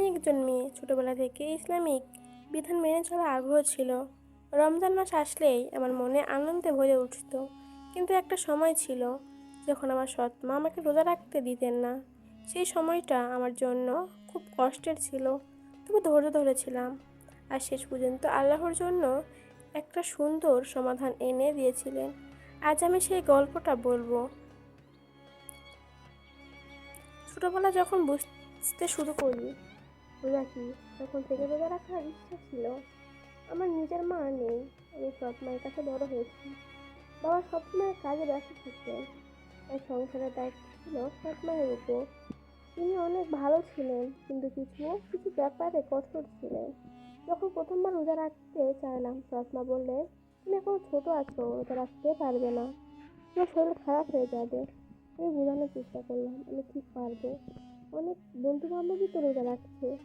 আমি একজন মেয়ে, ছোটোবেলা থেকে ইসলামিক। বিধান মেনে চলার আগ্রহ ছিল। রমজান মাস আসলেই আমার মনে আনন্দে ভরে উঠত। কিন্তু একটা সময় ছিল যখন আমার সৎ মা আমাকে রোজা রাখতে দিতেন না। সেই সময়টা আমার জন্য খুব কষ্টের ছিল। তবু ধৈর্য ধরেছিলাম। আর শেষ পর্যন্ত আল্লাহর জন্য একটা সুন্দর সমাধান এনে দিয়েছিলেন। আজ আমি সেই গল্পটা বলব। ছোটোবেলা যখন বুঝতে শুরু করি রোজা কি, তখন থেকে রোজা রাখার ইচ্ছা ছিল। আমার নিজের মা নেই, আমি সৎ মায়ের কাছে বড় হয়েছি। বাবা সবসময় কাজে ব্যস্ত থাকতেন। তাই সংসারের দায়িত্ব ছিল সৎ মায়ের উপর। তিনি অনেক ভালো ছিলেন, কিন্তু কিছু কিছু ব্যাপারে কঠোর ছিলেন। যখন প্রথমবার রোজা রাখতে চাইলাম সৎ মা বললেন তুমি এখন ছোট আছো, রোজা রাখতে পারবে না। তোমার শরীর খারাপ হয়ে যাবে। আমি বোঝানোর চেষ্টা করলাম, আমি ঠিক পারব? অনেক বন্ধু বান্ধবী তো রোজা রাখছে।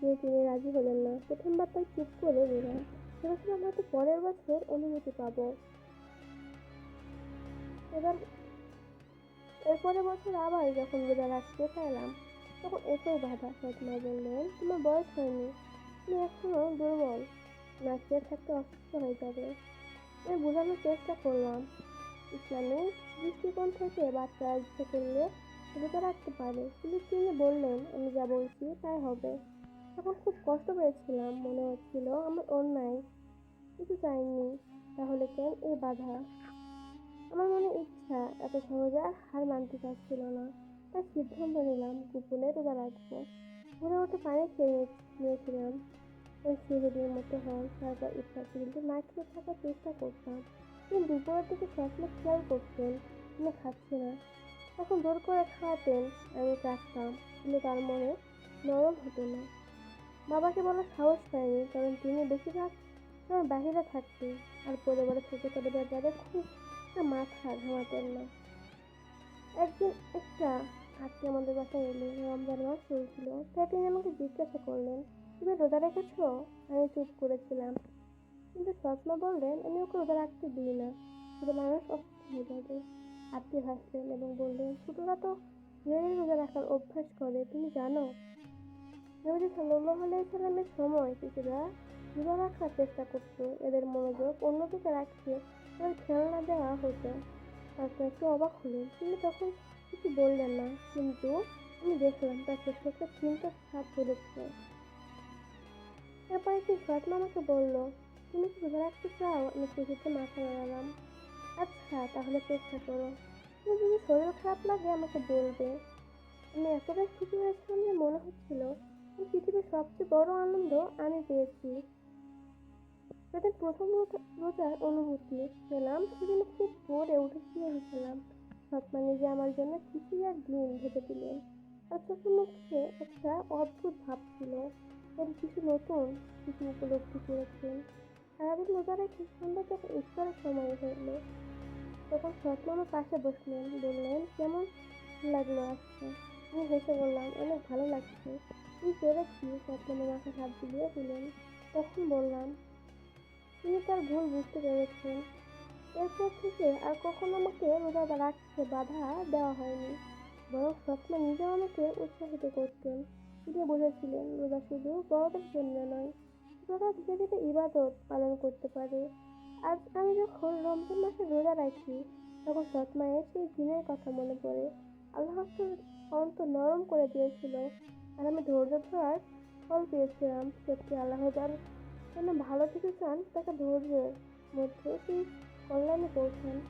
কেউ তিনি রাজি হলেন না। প্রথমবার তাই চুপ করে দিলাম ভেবেছিলাম হয়তো পরের বছর অনুমতি পাবো। এবার এরপরের বছর আবার যখন রোজা রাখতে চাইলাম, তখন একই বাধা ফাতমা বললেন তোমার বয়স হয়নি। তুমি এখনও দুর্বল। না খেয়ে থাকতে অসুস্থ হয়ে যাবে। আমি বোঝানোর চেষ্টা করলাম। ইসলামিক দৃষ্টিকোণ থেকে বাচ্চা ইচ্ছে করলে রোজা রাখতে পারে। কিন্তু তিনি বললেন আমি যা বলছি তাই হবে। তখন খুব কষ্ট পেয়েছিলাম, মনে হচ্ছিল আমার অন্যায়। কিছু চাইনি তাহলে কেন এই বাধা? আমার মনে ইচ্ছা এত সহজে আর হার মানতে চাচ্ছিল না। তাই সিদ্ধান্ত নিলাম, গোপনে রোজা রাখব। ভোরে উঠে পানি খেয়ে নিয়েছিলাম। ওই সিঁড়ির মতো হয় তারপর ইচ্ছা কিন্তু না খেয়ে থাকার চেষ্টা করতাম। তিনি দুপুরের দিকে স্বপ্ন খেয়াল করতেন আমি খাচ্ছি না। তখন জোর করে খাওয়াতেন আমি রাখতাম কিন্তু তার মনে নরম হতো না। বাবাকে বলার সাহস পাইনি, কারণ তিনি বেশিরভাগ সময় বাহিরে থাকতেন আর পরিবারের ছোটো ছোটো ব্যাপারে খুব মাথা ঘামাতেন না। একদিন একটা আজকে আমাদের বাসায় এলো, রমজান মাস চলছিল, তাই তিনি আমাকে জিজ্ঞাসা করলেন, তুমি রোজা রেখেছো? আমি চুপ করেছিলাম। কিন্তু সসমা বললেন, আমি ওকে রোজা রাখতে দিই না। শুধু মানুষ অসুস্থ হয়ে যাবে। আপনি হাসলেন এবং বললেন, ছোটরা তো ধীরে রোজা রাখার অভ্যাস করে, তুমি জানো? নবী সাল্লাহ আলাইসাল্লামের সময় শিশুরা রোজা রাখার চেষ্টা করতো, এদের মনোযোগ অন্যদিকে রাখতে তাদের খেলনা দেওয়া হতো। তারপর একটু অবাক হলেন তিনি তখন কিছু বললেন না, কিন্তু আমি দেখলাম তার চোখে একটা চিন্তার ছাপ পড়েছে এরপর একটি ফাতমা আমাকে বলল, তুমি কি রোজা রাখতে চাও? আমি খুশিতে মাথা নাড়ালাম। আচ্ছা তাহলে চেষ্টা করো। তুমি যদি শরীর খারাপ লাগে, আমাকে বলবে। আমি এতটাই খুশি হয়েছিলাম যে মনে হচ্ছিল এই পৃথিবীর সবচেয়ে বড় আনন্দ আমি পেয়েছি। সেদিন প্রথম রোজা- রোজার অনুভূতি পেলাম, সেদিন খুব ভোরে উঠে শুয়ে গেছিলাম ফাতমা নিজে আমার জন্য খুশি আর দিন ভেবে দিলেন আর চোখের মুখে একটা অদ্ভুত ভাব ছিল। এর কিছু নতুন কিছু উপলব্ধি করেছেন। সারাদিন রেখে সন্ধ্যা যখন ইফতারের সময় হলো তখন আমার পাশে বসলেন, বললেন, কেমন লাগল আজকে? আমি হেসে বললাম, অনেক ভালো লাগছে। তুই পেরেছি ফাতমা মাকে হাত দিয়ে দিলেন। তখন বললাম, তিনি তার ভুল বুঝতে পেরেছেন। এরপর থেকে আর কখনো আমাকে রোজা রাখতে বাধা দেওয়া হয়নি। বরং স্বপ্ন নিজেও আমাকে উৎসাহিত করতেন। তিনি বুঝেছিলেন রোজা শুধু বড়দের জন্য নয় ছোটরা ধীরে ধীরে ইবাদত পালন করতে পারে। আজ আমি যখন রমজান মাসে রোজা রাখি, তখন সৎমায়ের সেই দিনের কথা মনে পড়ে। আল্লাহ অন্তর নরম করে দিয়েছিল, আর আমি ধৈর্য ধরার ফল পেয়েছিলাম। সত্যি আল্লাহ যার জন্য ভালো কিছু চান, তাকে ধৈর্যের মধ্যে সেই কল্যাণে পৌঁছান।